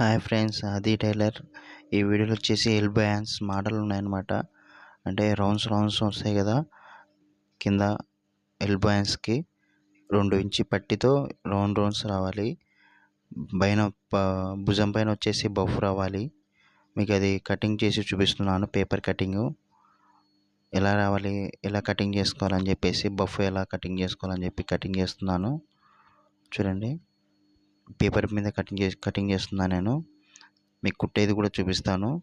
Hi friends ఆది tailor. ఈ వీడియోలో వచ్చేసి ఎల్బో హ్యాండ్స్ మోడల్ ఉన్నాయన్నమాట అంటే రౌండ్స్ రౌండ్స్ వస్తాయి కదా. కింద ఎల్బో హ్యాండ్స్కి రెండు ఇంచి పట్టితో రౌండ్ రౌండ్స్ రావాలి. పైన భుజం పైన వచ్చేసి బఫ్ రావాలి. మీకు అది కటింగ్ చేసి చూపిస్తున్నాను పేపర్ కటింగ్. ఎలా రావాలి ఎలా కటింగ్ చేసుకోవాలని చెప్పేసి బఫ్ ఎలా కటింగ్ చేసుకోవాలని చెప్పి కటింగ్ చేస్తున్నాను. చూడండి. పేపర్ మీద కటింగ్ చేసి కటింగ్ చేస్తున్నాను నేను. మీకు కుట్టేది కూడా చూపిస్తాను.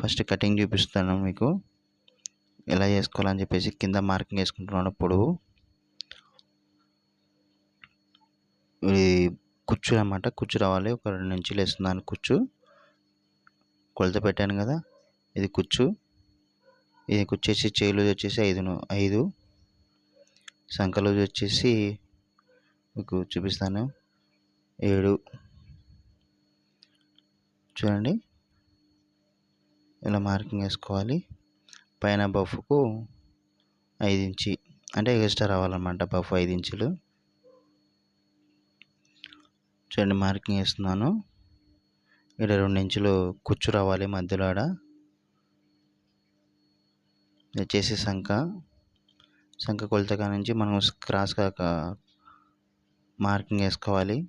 ఫస్ట్ కటింగ్ చూపిస్తాను మీకు. ఎలా చేసుకోవాలని చెప్పేసి కింద మార్కింగ్ వేసుకుంటున్నాను పొడవు ఇది కుచ్చు అనమాట కుచ్చు రావాలి. ఒక రెండు ఇంచులు వేస్తున్నాను కుచ్చు. కొలత పెట్టాను కదా. ఇది కుచ్చు. ఇది కుర్చేసి చేలు వచ్చేసి ఐదు ఐదు. సంకలు వచ్చేసి మీకు చూపిస్తాను. ఏడు. చూడండి. ఇలా మార్కింగ్ వేసుకోవాలి. పైన బఫ్కు ఐదు ఇంచి అంటే ఎక్స్ట్రా రావాలన్నమాట బఫ్ ఐదు ఇంచులు చూడండి మార్కింగ్ వేస్తున్నాను. ఇక్కడ రెండు ఇంచులు కుచ్చు రావాలి మధ్యలో ఆడ. వచ్చేసి సంఖ. సంఖ కొలత నుంచి మనం క్రాస్గా మార్కింగ్ వేసుకోవాలి.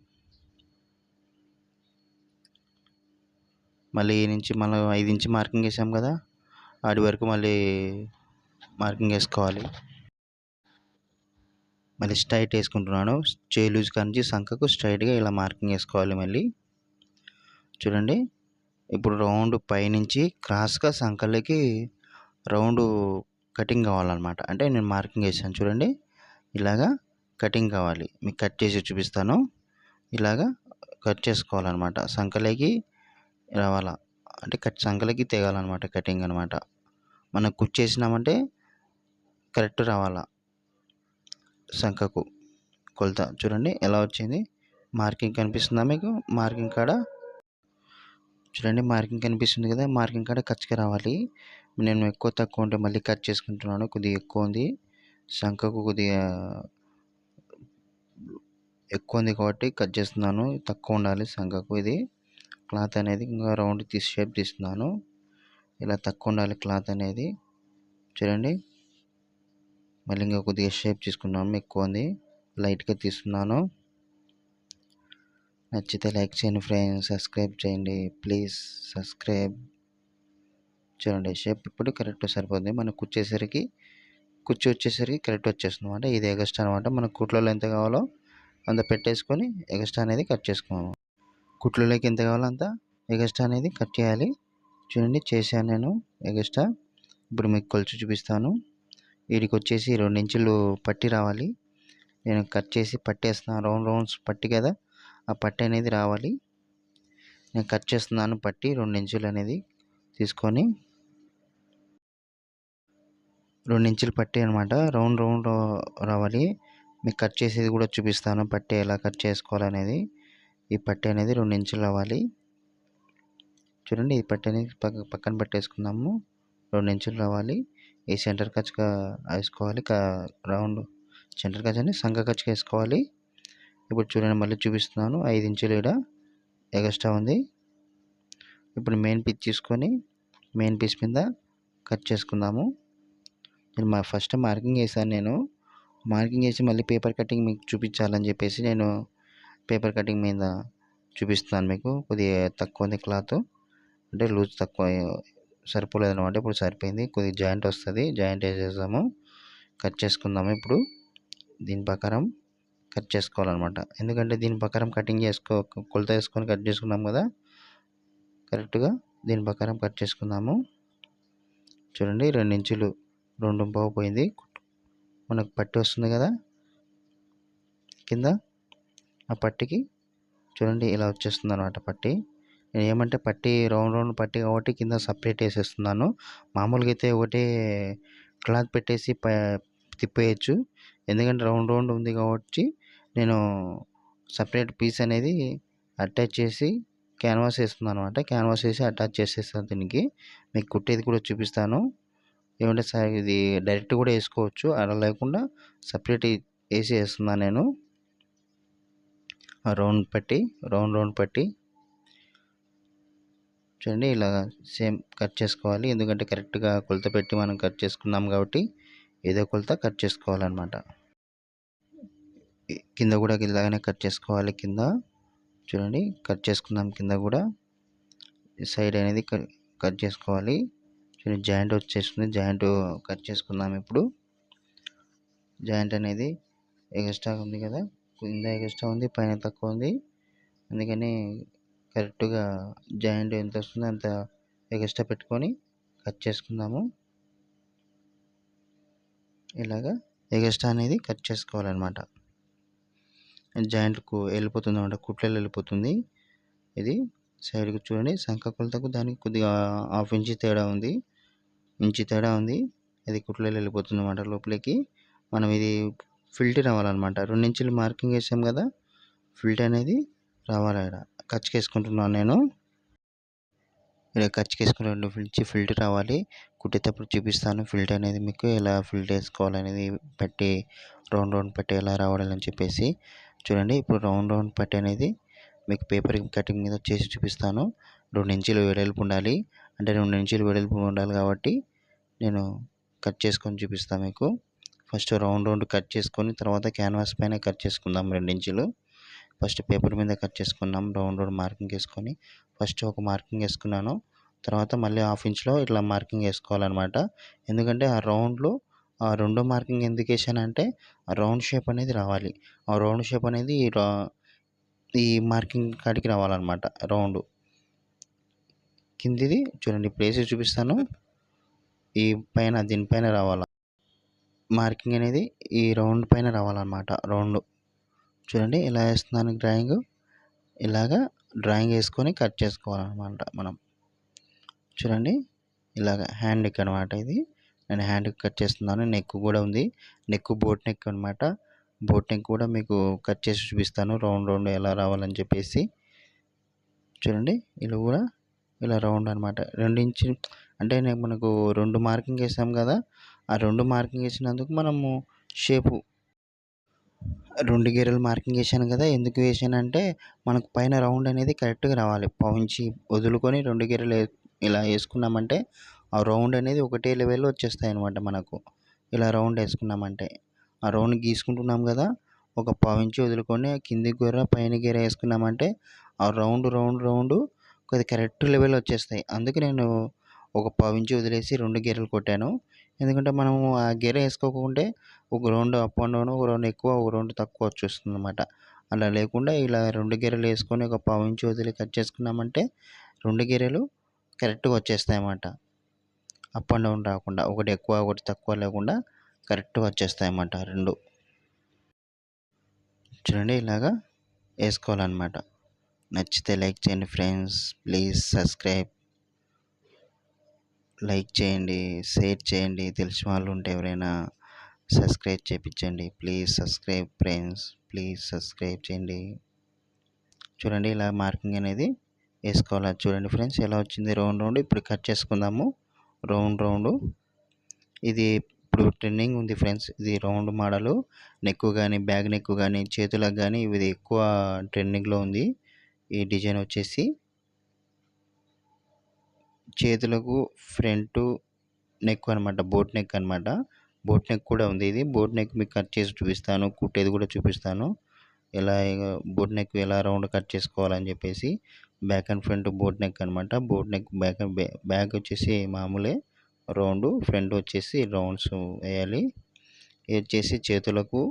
మళ్ళీ ఈ నుంచి మళ్ళీ ఐదు నుంచి మార్కింగ్ వేసాం కదా ఆడి వరకు మళ్ళీ మార్కింగ్ వేసుకోవాలి. మళ్ళీ స్ట్రైట్ వేసుకుంటున్నాను. చేయి లూజ్ నుంచి సంఖకు స్ట్రైట్గా ఇలా మార్కింగ్ వేసుకోవాలి మళ్ళీ. చూడండి ఇప్పుడు రౌండ్ పైనుంచి క్రాస్గా సంఖలకి రౌండ్ కటింగ్ కావాలన్నమాట. అంటే నేను మార్కింగ్ వేసాను చూడండి ఇలాగా కటింగ్ కావాలి. మీకు కట్ చేసి చూపిస్తాను. ఇలాగా కట్ చేసుకోవాలన్నమాట. సంఖలకి రావాలా. అంటే కట్ సంఖ్యలకి తెగాలన్నమాట కటింగ్ అనమాట మనం కుచ్చేసినామంటే కరెక్ట్ రావాలా. సంఖకు కొలత. చూడండి ఎలా వచ్చింది. మార్కింగ్ కనిపిస్తుందా మీకు? మార్కింగ్ కాడ? చూడండి మార్కింగ్ కనిపిస్తుంది కదా మార్కింగ్ కాడ ఖచ్చితంగా రావాలి. నేను ఎక్కువ తక్కువ ఉంటే మళ్ళీ కట్ చేసుకుంటున్నాను కొద్దిగా ఎక్కువ ఉంది. సంఖకు కొద్దిగా ఎక్కువ ఉంది కాబట్టి కట్ చేస్తున్నాను తక్కువ ఉండాలి సంఖకు ఇది. క్లాత్ అనేది ఇంకా రౌండ్ తీసి షేప్ తీస్తున్నాను. ఇలా తక్కువ ఉండాలి క్లాత్ అనేది. చూడండి. మళ్ళీ ఇంకా కొద్దిగా షేప్ తీసుకున్నాము ఎక్కువ ఉంది. లైట్గా తీస్తున్నాను. నచ్చితే లైక్ చేయండి ఫ్రెండ్స్ సబ్స్క్రైబ్ చేయండి. Please subscribe. చూడండి షేప్ ఇప్పుడు కరెక్ట్ సరిపోతుంది. మనకు కుచ్చేసరికి కుచ్చి వచ్చేసరికి కరెక్ట్ వచ్చేస్తుంది అనమాట ఇది ఎగస్ట్ అనమాట మన కుట్లలో ఎంత కావాలో అంత పెట్టేసుకొని ఎగస్ట్రా అనేది కట్ చేసుకున్నాము. కుట్లలోకి ఎంత కావాలో అంత ఎగస్ట్రా అనేది కట్ చేయాలి. చూడండి చేశాను నేను ఎగస్ట్రా. ఇప్పుడు మీకు కొలిచి చూపిస్తాను. వీడికి వచ్చేసి రెండు ఇంచులు పట్టి రావాలి. నేను కట్ చేసి పట్టేస్తున్నాను రౌండ్ రౌండ్స్ పట్టి కదా ఆ పట్టి అనేది రావాలి. నేను కట్ చేస్తున్నాను పట్టి రెండు ఇంచులు అనేది తీసుకొని. రెండు ఇంచులు పట్టి అనమాట రౌండ్ రౌండ్ రావాలి. మీకు కట్ చేసేది కూడా చూపిస్తాను పట్టి ఎలా కట్ చేసుకోవాలనేది. ఈ పట్టి అనేది రెండు ఇంచులు అవ్వాలి. చూడండి ఈ పట్టి అనేది పక్క పక్కన పట్టేసుకుందాము. రెండు ఇంచులు రావాలి ఈ సెంటర్ ఖర్చుగా వేసుకోవాలి. రౌండ్ సెంటర్ ఖర్చు అని సంఘ ఖర్చుగా వేసుకోవాలి. ఇప్పుడు చూడండి మళ్ళీ చూపిస్తున్నాను. ఐదు ఇంచులు ఇక్కడ ఎగస్ట్రా ఉంది. ఇప్పుడు మెయిన్ పీస్ తీసుకొని మెయిన్ పీస్ మీద కట్ చేసుకుందాము. నేను మా ఫస్ట్ మార్కింగ్ వేసాను నేను. మార్కింగ్ వేసి మళ్ళీ పేపర్ కటింగ్ మీకు చూపించాలని చెప్పేసి నేను పేపర్ కటింగ్ మీద చూపిస్తున్నాను మీకు. కొద్దిగా తక్కువ ఉంది క్లాత్. అంటే లూజ్ తక్కువ సరిపోలేదు అనమాట ఇప్పుడు సరిపోయింది. కొద్దిగా జాయింట్ వస్తుంది. జాయింట్ వేసేసాము కట్ చేసుకుందాము ఇప్పుడు. దీని ప్రకారం కట్ చేసుకోవాలన్నమాట. ఎందుకంటే దీని ప్రకారం కటింగ్ చేసుకో కొలత వేసుకొని కట్ చేసుకున్నాం కదా? కరెక్ట్గా దీని ప్రకారం కట్ చేసుకుందాము. చూడండి రెండు ఇంచులు రెండు పావు పోయింది. మనకు పట్టి వస్తుంది కదా? కింద? ఆ పట్టికి చూడండి ఇలా వచ్చేస్తుంది అనమాట పట్టి. నేను ఏమంటే పట్టి రౌండ్ రౌండ్ పట్టి కాబట్టి కింద సపరేట్ వేసేస్తున్నాను. మామూలుగా అయితే ఒకటే క్లాత్ పెట్టేసి తిప్పేయచ్చు. ఎందుకంటే రౌండ్ రౌండ్ ఉంది కాబట్టి నేను సపరేట్ పీస్ అనేది అటాచ్ చేసి క్యాన్వాస్ వేస్తున్నాను అనమాట క్యాన్వాస్ వేసి అటాచ్ చేసేస్తాను దీనికి. మీకు కుట్టేది కూడా చూపిస్తాను. ఏమంటే సార్ ఇది డైరెక్ట్ కూడా వేసుకోవచ్చు. అలా లేకుండా సపరేట్ వేసి వేస్తున్నాను నేను. రౌండ్ పట్టి రౌండ్ రౌండ్ పట్టి చూడండి ఇలా సేమ్ కట్ చేసుకోవాలి. ఎందుకంటే కరెక్ట్గా కొలత పెట్టి మనం కట్ చేసుకున్నాం కాబట్టి ఏదో కొలత కట్ చేసుకోవాలన్నమాట. కింద కూడా ఇలాగనే కట్ చేసుకోవాలి. కింద చూడండి కట్ చేసుకుందాం కింద కూడా సైడ్ అనేది కట్ చేసుకోవాలి. చూడండి జాయింట్ వచ్చేస్తుంది జాయింట్ కట్ చేసుకుందాం ఇప్పుడు. జాయింట్ అనేది ఎక్స్ట్రా ఉంది కదా. కింద ఎక్స్ట్రా ఉంది పైన తక్కువ ఉంది. అందుకని కరెక్ట్గా జాయింట్ ఎంత వస్తుందో అంత ఎక్స్ట్రా పెట్టుకొని కట్ చేసుకుందాము. ఇలాగా ఎగస్ట్రా అనేది కట్ చేసుకోవాలన్నమాట. జాయింట్కు వెళ్ళిపోతుంది అనమాట కుట్లలో వెళ్ళిపోతుంది. ఇది సైడ్కి చూడండి సంఖ కొలతకు దానికి కొద్దిగా హాఫ్ ఇంచి తేడా ఉంది. ఇంచు తేడా ఉంది. అది కుట్లలో వెళ్ళిపోతుంది అనమాట లోపలికి. మనం ఇది ఫిల్టర్ అవ్వాలన్నమాట రెండు ఇంచులు మార్కింగ్ వేసాం కదా ఫిల్టర్ అనేది రావాలి ఇక్కడ కచ్చుకేసుకుంటున్నాను నేను. ఇలా కచ్చుకేసుకుని రెండు ఫిల్చి ఫిల్టర్ రావాలి. కుట్టేటప్పుడు చూపిస్తాను ఫిల్టర్ అనేది మీకు ఎలా ఫిల్టర్ వేసుకోవాలనేది పెట్టి రౌండ్ రౌండ్ పట్టి ఎలా రావాలని చెప్పేసి. చూడండి ఇప్పుడు రౌండ్ రౌండ్ పట్టి అనేది మీకు పేపర్ కటింగ్ మీద చేసి చూపిస్తాను. రెండు ఇంచులు వెడల్పు ఉండాలి. అంటే రెండు ఇంచులు వెడల్పు ఉండాలి కాబట్టి నేను కట్ చేసుకొని చూపిస్తాను మీకు. ఫస్ట్ రౌండ్ రౌండ్ కట్ చేసుకొని తర్వాత క్యాన్వాస్ పైన కట్ చేసుకుందాం రెండు ఇంచులు ఫస్ట్ పేపర్ మీద కట్ చేసుకున్నాం రౌండ్ రౌండ్ మార్కింగ్ వేసుకొని. ఫస్ట్ ఒక మార్కింగ్ వేసుకున్నాను. తర్వాత మళ్ళీ హాఫ్ ఇంచ్లో ఇట్లా మార్కింగ్ వేసుకోవాలన్నమాట. ఎందుకంటే ఆ రౌండ్లో ఆ రెండో మార్కింగ్ ఎందుకు వేసానంటే ఆ రౌండ్ షేప్ అనేది రావాలి. ఆ రౌండ్ షేప్ అనేది ఈ మార్కింగ్ కాడికి రావాలన్నమాట రౌండ్. కిందిది చూడండి ప్లేసెస్ చూపిస్తాను. ఈ పైన దీనిపైన రావాలా? మార్కింగ్ అనేది ఈ రౌండ్ పైన రావాలన్నమాట. రౌండ్. చూడండి ఇలా వేస్తున్నాను డ్రాయింగ్. ఇలాగా డ్రాయింగ్ వేసుకొని కట్ చేసుకోవాలన్నమాట మనం. చూడండి ఇలాగ హ్యాండ్ నెక్ అనమాట ఇది. నేను హ్యాండ్ కట్ చేస్తున్నాను. నెక్ కూడా ఉంది. నెక్ బోట్ నెక్ అనమాట బోట్ నెక్ కూడా మీకు కట్ చేసి చూపిస్తాను. రౌండ్ రౌండ్ ఎలా రావాలని చెప్పేసి. చూడండి ఇలా కూడా ఇలా రౌండ్ అనమాట రెండు ఇంచు అంటే మనకు రెండు మార్కింగ్ వేసాం కదా. ఆ రెండు మార్కింగ్ వేసినందుకు మనము షేపు. రెండు గీరలు మార్కింగ్ వేసాను కదా ఎందుకు వేసానంటే మనకు పైన రౌండ్ అనేది కరెక్ట్గా రావాలి. పవించి వదులుకొని రెండు గీరలు ఇలా వేసుకున్నామంటే ఆ రౌండ్ అనేది ఒకటే లెవెల్లో వచ్చేస్తాయి అనమాట మనకు. ఇలా రౌండ్ వేసుకున్నామంటే ఆ రౌండ్ గీసుకుంటున్నాం కదా ఒక పావించి వదులుకొని కింది గీర పైన గీర వేసుకున్నామంటే ఆ రౌండ్ రౌండ్ రౌండ్ కొద్ది కరెక్ట్ లెవెల్ వచ్చేస్తాయి. అందుకే నేను ఒక పావించి వదిలేసి రెండు గీరలు కొట్టాను. ఎందుకంటే మనము ఆ గేర్ వేసుకోకుంటే ఒక రౌండ్ అప్ అండ్ డౌన్ ఒక రౌండ్ ఎక్కువ ఒక రౌండ్ తక్కువ వచ్చేస్తుంది అనమాట అలా లేకుండా ఇలా రెండు గీరలు వేసుకొని ఒక పావు ఇంచు వదిలి కట్ చేసుకున్నామంటే రెండు గీరలు కరెక్ట్గా వచ్చేస్తాయి అన్నమాట అప్ అండ్ డౌన్ రాకుండా ఒకటి ఎక్కువ ఒకటి తక్కువ లేకుండా కరెక్ట్గా వచ్చేస్తాయి అన్నమాట రెండు. చూడండి ఇలాగా వేసుకోవాలన్నమాట. నచ్చితే లైక్ చేయండి ఫ్రెండ్స్. Please subscribe. లైక్ చేయండి షేర్ చేయండి. తెలిసిన వాళ్ళు ఉంటే ఎవరైనా సబ్స్క్రైబ్ చేయించండి please subscribe friends please subscribe చేయండి. చూడండి ఇలా మార్కింగ్ అనేది వేసుకోవాలి? చూడండి ఫ్రెండ్స్ ఎలా వచ్చింది? రౌండ్ రౌండ్ ఇప్పుడు కట్ చేసుకుందాము. Round round. ఇది ఇప్పుడు ట్రెండింగ్ ఉంది ఫ్రెండ్స్. ఇది రౌండ్ మోడలు. నెక్ కానీ బ్యాగ్ నెక్ కానీ చేతులకు కానీ ఇది ఎక్కువ ట్రెండింగ్లో ఉంది. ఈ డిజైన్ వచ్చేసి చేతులకు ఫ్రంట్ నెక్ అనమాట బోట్ నెక్ అనమాట బోట్ నెక్ కూడా ఉంది ఇది. బోట్ నెక్ మీకు కట్ చేసి చూపిస్తాను. కుట్టేది కూడా చూపిస్తాను. ఎలా బోట్ నెక్ ఎలా రౌండ్ కట్ చేసుకోవాలని చెప్పేసి back and front boat neck అనమాట బోట్ నెక్ బ్యాక్ బ్యాక్ వచ్చేసి మామూలే రౌండ్ ఫ్రంట్ వచ్చేసి రౌండ్స్ వేయాలి. వచ్చేసి చేతులకు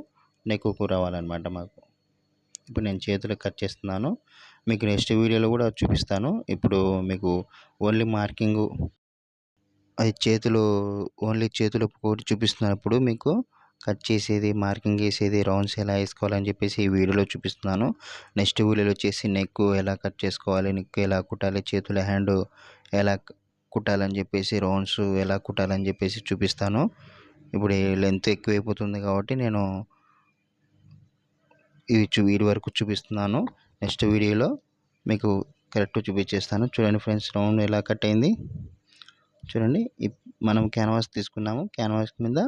నెక్కు రావాలన్నమాట మాకు. ఇప్పుడు నేను చేతులకు కట్ చేస్తున్నాను. మీకు నెక్స్ట్ వీడియోలో కూడా చూపిస్తాను. ఇప్పుడు మీకు ఓన్లీ మార్కింగ్ అది చేతులు ఓన్లీ చేతులు ఒకటి చూపిస్తున్నప్పుడు మీకు కట్ చేసేది మార్కింగ్ వేసేది రౌండ్స్ ఎలా వేసుకోవాలని చెప్పేసి ఈ వీడియోలో చూపిస్తున్నాను. నెక్స్ట్ వీడియోలో వచ్చేసి నెక్ ఎలా కట్ చేసుకోవాలి నెక్ ఎలా కుట్టాలి చేతుల హ్యాండ్ ఎలా కుట్టాలని చెప్పేసి రౌండ్స్ ఎలా కుట్టాలని చెప్పేసి చూపిస్తాను. ఇప్పుడు లెంత్ ఎక్కువైపోతుంది కాబట్టి నేను ఇవి చూ వీడి వరకు చూపిస్తున్నాను. నెక్స్ట్ వీడియోలో మీకు కరెక్ట్ చూపించేస్తాను. చూడండి ఫ్రెండ్స్ రౌండ్ ఎలా కట్ అయింది. చూడండి మనం క్యాన్వాస్ తీసుకున్నాము. క్యాన్వాస్ మీద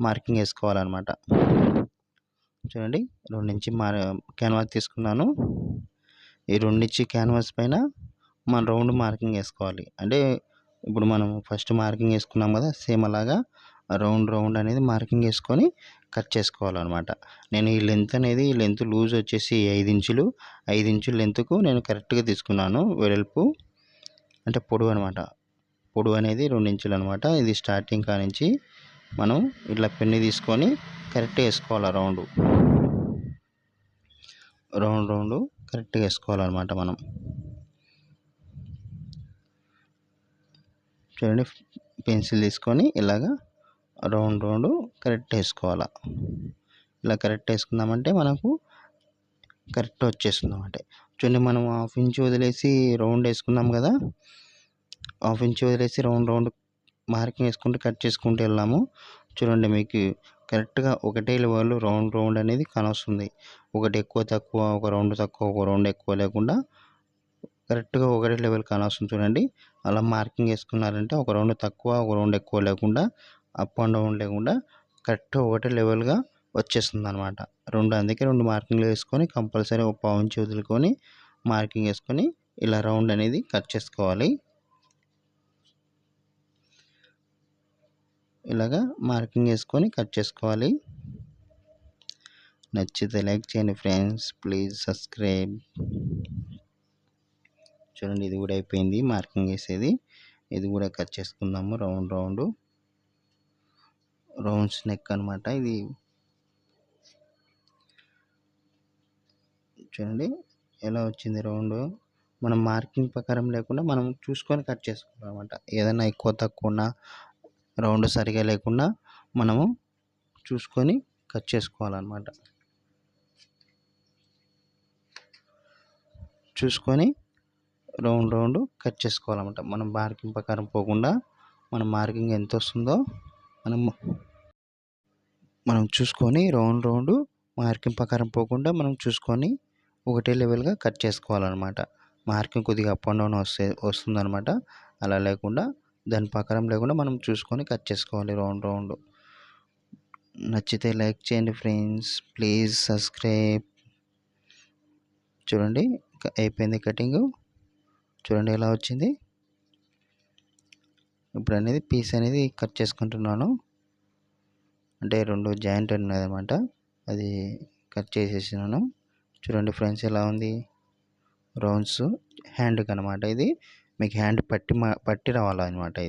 మార్కింగ్ వేసుకోవాలన్నమాట. చూడండి రెండు నుంచి మార్ క్యాన్వాస్ తీసుకున్నాను. ఈ రెండు నుంచి క్యాన్వాస్ పైన మనం రౌండ్ మార్కింగ్ వేసుకోవాలి. అంటే ఇప్పుడు మనం ఫస్ట్ మార్కింగ్ వేసుకున్నాం కదా సేమ్ అలాగా రౌండ్ రౌండ్ అనేది మార్కింగ్ వేసుకొని కట్ చేసుకోవాలన్నమాట. నేను ఈ లెంత్ అనేది ఈ లెంత్ లూజ్ వచ్చేసి ఐదు ఇంచులు ఐదు ఇంచుల లెంత్కు నేను కరెక్ట్గా తీసుకున్నాను వెడల్పు అంటే పొడవు అనమాట పొడవు అనేది రెండు ఇంచులు అనమాట ఇది స్టార్టింగ్ కానించి మనం ఇట్లా పెన్ను తీసుకొని కరెక్ట్గా వేసుకోవాలి రౌండ్. రౌండ్ రౌండ్ కరెక్ట్గా వేసుకోవాలన్నమాట మనం. చూడండి పెన్సిల్ తీసుకొని ఇలాగా రౌండ్ రౌండ్ కరెక్ట్ వేసుకోవాలా. ఇలా కరెక్ట్ వేసుకుందామంటే మనకు కరెక్ట్ వచ్చేస్తుంది అనమాట చూడండి మనం హాఫ్ ఇంచ్ వదిలేసి రౌండ్ వేసుకున్నాం కదా. హాఫ్ ఇంచ్ వదిలేసి రౌండ్ రౌండ్ మార్కింగ్ వేసుకుంటూ కట్ చేసుకుంటూ వెళ్ళాము. చూడండి మీకు కరెక్ట్గా ఒకటే లెవెల్ రౌండ్ రౌండ్ అనేది కానొస్తుంది. ఒకటి ఎక్కువ తక్కువ ఒక రౌండ్ తక్కువ ఒక రౌండ్ ఎక్కువ లేకుండా కరెక్ట్గా ఒకటే లెవెల్ కానొస్తుంది చూడండి. అలా మార్కింగ్ వేసుకున్నారంటే ఒక రౌండ్ తక్కువ ఒక రౌండ్ ఎక్కువ లేకుండా అప్ అండ్ డౌన్ లేకుండా కరెక్ట్ ఒకటే లెవెల్గా వచ్చేస్తుంది అనమాట రెండు అందుకే రెండు మార్కింగ్లు వేసుకొని కంపల్సరీ ఒక పావుంచి వదులుకొని మార్కింగ్ వేసుకొని ఇలా రౌండ్ అనేది కట్ చేసుకోవాలి. ఇలాగా మార్కింగ్ వేసుకొని కట్ చేసుకోవాలి. నచ్చితే లైక్ చేయండి ఫ్రెండ్స్. Please subscribe. చూడండి ఇది కూడా అయిపోయింది మార్కింగ్ వేసేది. ఇది కూడా కట్ చేసుకుందాము రౌండ్ రౌండ్. రౌండ్స్ నెక్ అనమాట ఇది. చూడండి ఎలా వచ్చింది రౌండ్. మనం మార్కింగ్ ప్రకారం లేకుండా మనం చూసుకొని కట్ చేసుకోవాలన్నమాట ఏదైనా ఎక్కువ తక్కువ ఉన్నా రౌండ్ సరిగా లేకుండా మనము చూసుకొని కట్ చేసుకోవాలన్నమాట. చూసుకొని రౌండ్ రౌండ్ కట్ చేసుకోవాలన్నమాట. మనం మార్కింగ్ ప్రకారం పోకుండా మన మార్కింగ్ ఎంత వస్తుందో మనం మనం చూసుకొని రౌండ్ రౌండ్ మార్కింగ్ ప్రకారం పోకుండా మనం చూసుకొని ఒకటే లెవెల్గా కట్ చేసుకోవాలన్నమాట. మార్కింగ్ కొద్దిగా అప్ అండ్ డౌన్ వస్తే వస్తుందన్నమాట. అలా లేకుండా దాని ప్రకారం లేకుండా మనం చూసుకొని కట్ చేసుకోవాలి రౌండ్ రౌండ్. నచ్చితే లైక్ చేయండి ఫ్రెండ్స్. Please subscribe. చూడండి అయిపోయింది కటింగ్. చూడండి ఎలా వచ్చింది. ఇప్పుడు అనేది పీస్ అనేది కట్ చేసుకుంటున్నాను. అంటే రెండు జాయింట్ ఉన్నది అనమాట అది కట్ చేసేసినాను. చూడండి ఫ్రెండ్స్ ఎలా ఉంది. రౌండ్స్ హ్యాండ్కి అనమాట ఇది మీకు హ్యాండ్ పట్టి పట్టి రావాలన్నమాట ఇది.